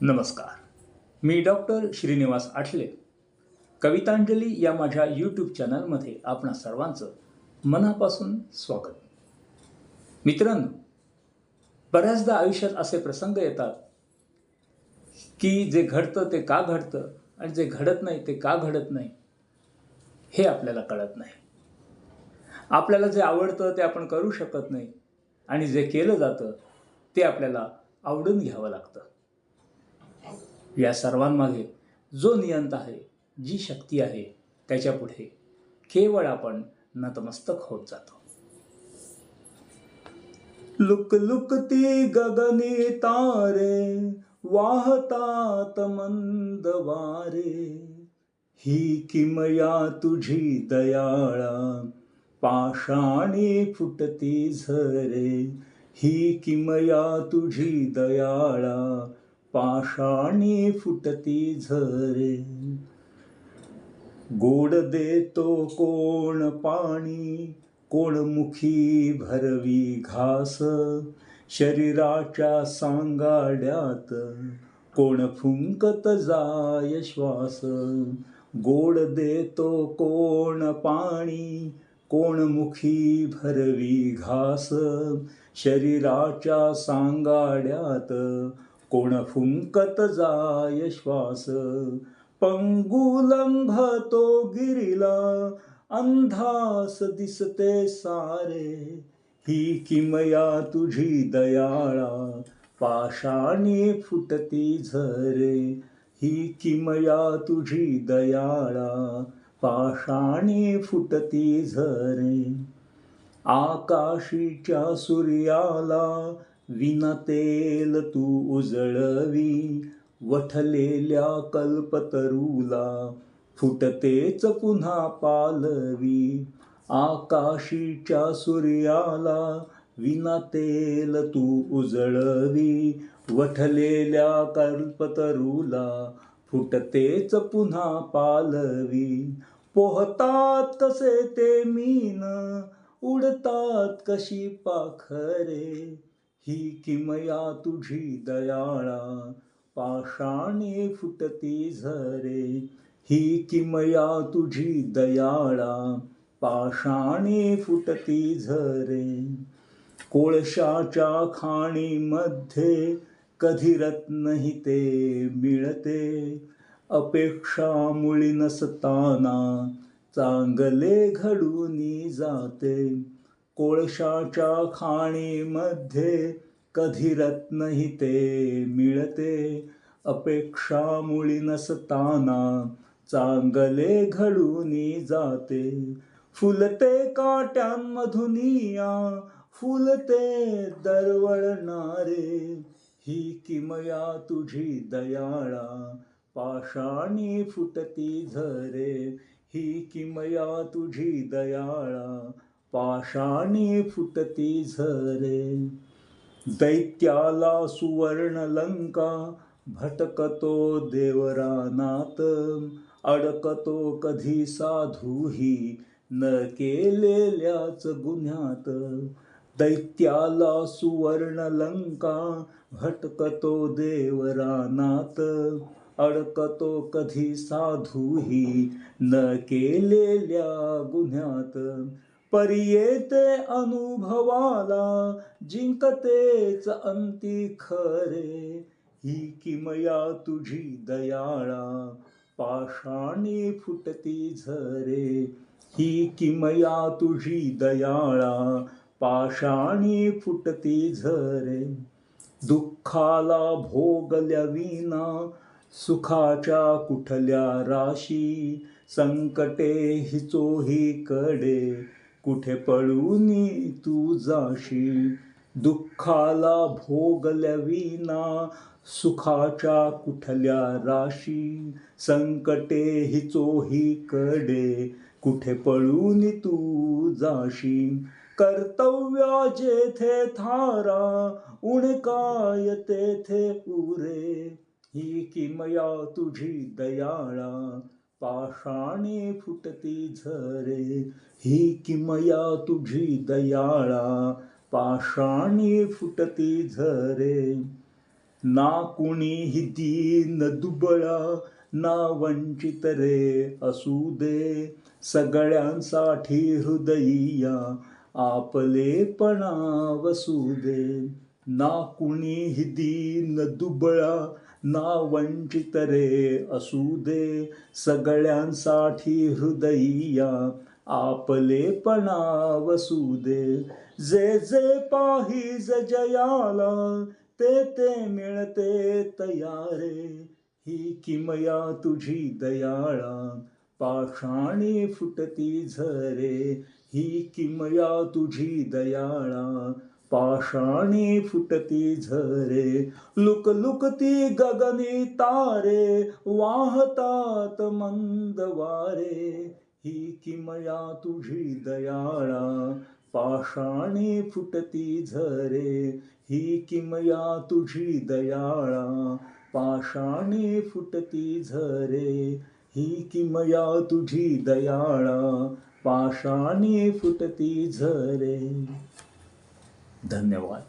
नमस्कार. मी डॉक्टर श्रीनिवास आठले. कवितांजली या माझ्या यूट्यूब चॅनलमध्ये आपणा सर्वांचं मनापासून स्वागत. मित्रांनो बऱ्याचदा आयुष्यात असे प्रसंग येतात की जे घडतं ते का घडतं आणि जे घडत नाही ते का घडत नाही हे आपल्याला कळत नाही. आपल्याला जे आवडतं ते आपण करू शकत नाही आणि जे केलं जातं ते आपल्याला आवडून घ्यावं लागतं. या सर्वांमागे जो नियंत आहे जी शक्ती आहे त्याच्यापुढे केवळ आपण नतमस्तक होत जातो. लुक लुकती गगनी तारे वाहतात मंद वारे. ही किमया तुझी दयाळा पाषाणी फुटती झरे. ही किमया तुझी दयाळा पाषाणी फुटती झरे. गोड देतो कोण पाणी कोण मुखी भरवी घास. शरीराच्या सांगाड्यात कोण फुंकत जाय श्वास. गोड देतो कोण पाणी कोण मुखी भरवी घास. शरीराच्या सांगाड्यात कोण फुंकत जाय श्वास. पंगुलंघतो गिरीला अंधास दिसते सारे. ही किमया तुझी दयाळा पाषाणी फुटती झरे. ही किमया तुझी दयाळा पाषाणी फुटती झरे. आकाशीच्या सूर्याला विनतेल तू उजळवी वठलेल्या कल्पतरूला फुटतेच पुन्हा पालवी. आकाशीच्या सूर्याला विनतेल तू उजळवी वठलेल्या कल्पतरूला फुटतेच पुन्हा पालवी. पोहतात कसे ते मीन उडतात कशी पाखरे. ही किमया तुझी दयाळा पाषाणी फुटती झरे. ही किमया तुझी दयाळा पाषाणी फुटती झरे. कोळशाच्या खाणीमध्ये कधी रत्नही ते मिळते? अपेक्षा मुळी नसताना चांगले घडून जाते. कोळशाच्या खाणीमध्ये कधी रत्नही ते मिळते? अपेक्षा मुळी नसताना चांगले घडून जाते. फुलते काट्यांमधुनिया फुलते दरवळणारे. ही किमया तुझी दयाळा पाषाणी फुटती झरे. ही किमया तुझी दयाळा पाषाणी फुटती झरे. दैत्याला सुवर्ण लंका भटकतो देवरानात अडकतो कधी साधूही न केलेल्याच गुन्ह्यात. दैत्याला सुवर्ण लंका भटकतो देवरानात अडकतो कधी साधूही न केलेल्या गुन्ह्यात. परियेते अनुभवाला जिंकतेच अंती खरे. ही किमया तुझी दयाळा पाषाणी फुटती झरे. ही किमया तुझी दयाळा पाषाणी फुटती झरे. दुःखाला भोगल्या विना सुखाच्या कुठल्या राशी संकटे हिचोही कडे. कुठे पळूनी तू जाशी? दुःखाला भोगल्या विना सुखाच्या कुठल्या राशी? संकटे हिचोही कडे कुठे पळून तू जाशी? कर्तव्या जेथे थारा उण काय तेथे उरे? ही किमया तुझी दयाळा पाषाणी फुटती झरे ही किमया तुझी दयाळा पाषाणी फुटती झरे. ना कुणी हि दीन दुबळा ना वंचित रे असू दे. सगळ्यांसाठी हृदयिया आपलेपणा वसू दे. ना कुणी हि दीन दुबळा ना वंचित रे असू दे. सगळ्यांसाठी हृदयिया आपलेपणा वसू दे जे जे पाहिज जयाला ते ते मिळते तयारे. ही किमया तुझी दयाळा पाषाणी फुटती झरे. ही किमया तुझी दयाळा पाषाणी फुटती झरे. लुक लुकती गगनी तारे वाहतात मंद वारे. ही किमया तुझी दयाळा पाषाणे फुटती झरे. ही किमया तुझी दयाळा पाषाणे फुटती झरे. ही किमया तुझी दयाळा पाषाणे फुटती झरे. धन्यवाद.